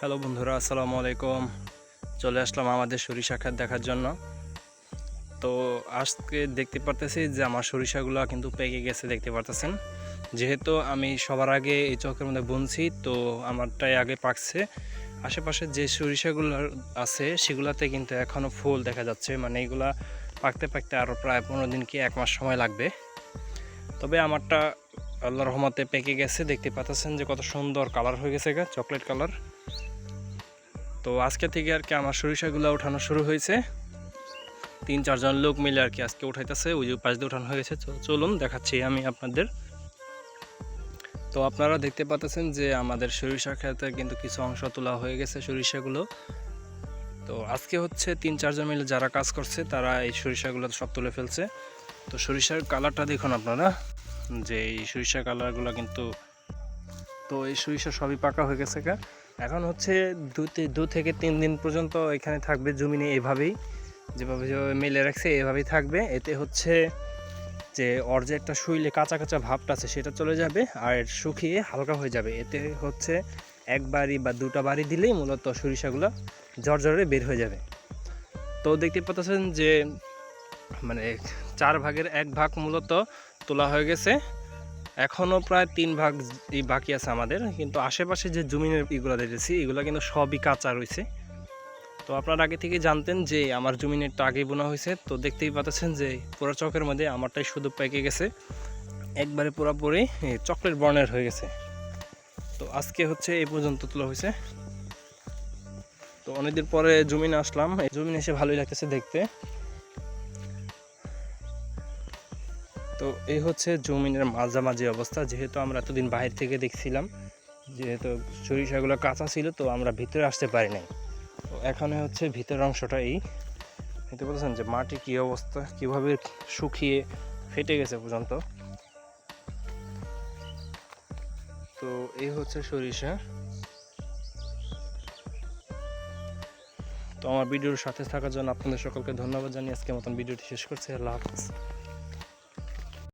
Hello বন্ধুরা, আসসালামু আলাইকুম। চলে আসলাম আমাদের সরিষা খাত দেখার জন্য। তো আজকে দেখতে পারতেছি যে আমার সরিষাগুলো কিন্তু পেকে গেছে, দেখতে পারতেছেন। যেহেতু আমি সবার আগে এই চকের মধ্যে বুনছি, তো আমারটাই আগে পাকছে। আশেপাশে যে সরিষাগুলো আছে, সেগুলোতে কিন্তু এখনও ফুল দেখা যাচ্ছে। মানে এগুলা পাকতে পাকতে আরও প্রায় পনেরো দিন কি এক মাস সময় লাগবে। তবে আমারটা আল্লাহ রহমতে পেকে গেছে। দেখতে পাচ্ছেন যে কত সুন্দর কালার হয়ে গেছে গা, চকলেট কালার। তো আজকে থেকে আর কি আমার সরিষাগুলো ওঠানো শুরু হয়েছে। তিন, চারজন লোক মিলে আর কি আজকে উঠাইতেছে, ওই যে পাশ দিয়ে উঠানো হয়ে গেছে। চ- চলুন দেখাচ্ছি আমি আপনাদের। তো আপনারা দেখতে পাচ্ছেন যে আমাদের সরিষা খেতে কিন্তু কিছু অংশ তোলা হয়ে গেছে সরিষাগুলো। তো আজকে হচ্ছে তিন, চারজন মিলে যারা কাজ করছে, তারা এই সরিষাগুলো সব তুলে ফেলছে। তো সরিষার কালারটা দেখুন আপনারা। যে এই সরিষা কালারগুলো কিন্তু তো এই সরিষা সবই পাকা হয়ে গেছে গা। এখন হচ্ছে দু থেকে তিন দিন পর্যন্ত এখানে থাকবে জমিনে এভাবেই, যেভাবে যেভাবে মেলে রাখছে এভাবেই থাকবে। এতে হচ্ছে যে ওর যে একটা শুইলে কাঁচা কাঁচা ভাবটা আছে সেটা চলে যাবে আর শুকিয়ে হালকা হয়ে যাবে। এতে হচ্ছে এক বাড়ি বা দুটা বাড়ি দিলেই মূলত সরিষাগুলো জর্জরে বের হয়ে যাবে। তো দেখতে পাচ্ছেন যে মানে চার ভাগের এক ভাগ মূলত তোলা হয়ে গেছে। এখনও প্রায় তিন ভাগ এই বাকি আছে আমাদের, কিন্তু আশেপাশে যে জমিনের এগুলো দেখেছি এগুলো কিন্তু সবই কাঁচা রয়েছে। তো আপনারা আগে থেকে জানতেন যে আমার জমিনেরটা আগে বোনা হয়েছে, তো দেখতেই পাচ্ছেন যে পুরো চকের মধ্যে আমারটাই শুধু পেকে গেছে। একবারে পুরোপুরি চকলেট বর্ণের হয়ে গেছে। তো আজকে হচ্ছে এই পর্যন্ত তোলা হয়েছে। তো অনেকদিন পরে জমিনে আসলাম, এই জমিনে এসে ভালোই লাগতেছে দেখতে। তো এই হচ্ছে জমিনের মাঝামাঝি অবস্থা। যেহেতু আমরা এতদিন বাইরে থেকে দেখছিলাম, যেহেতু সরিষাগুলো কাঁচা ছিল, তো আমরা ভিতরে আসতে পারি নাই। তো এখানে হচ্ছে ভিতরের অংশটা এই। দেখতে বলছেন যে মাটি কী অবস্থা, কীভাবে শুকিয়ে ফেটে গেছে পর্যন্ত। তো এই হচ্ছে সরিষা। তো আমার ভিডিওর সাথে থাকার জন্য আপনাদের সকলকে ধন্যবাদ জানিয়ে আজকে মতন ভিডিওটি শেষ করছি। আল্লাহ হাফিজ।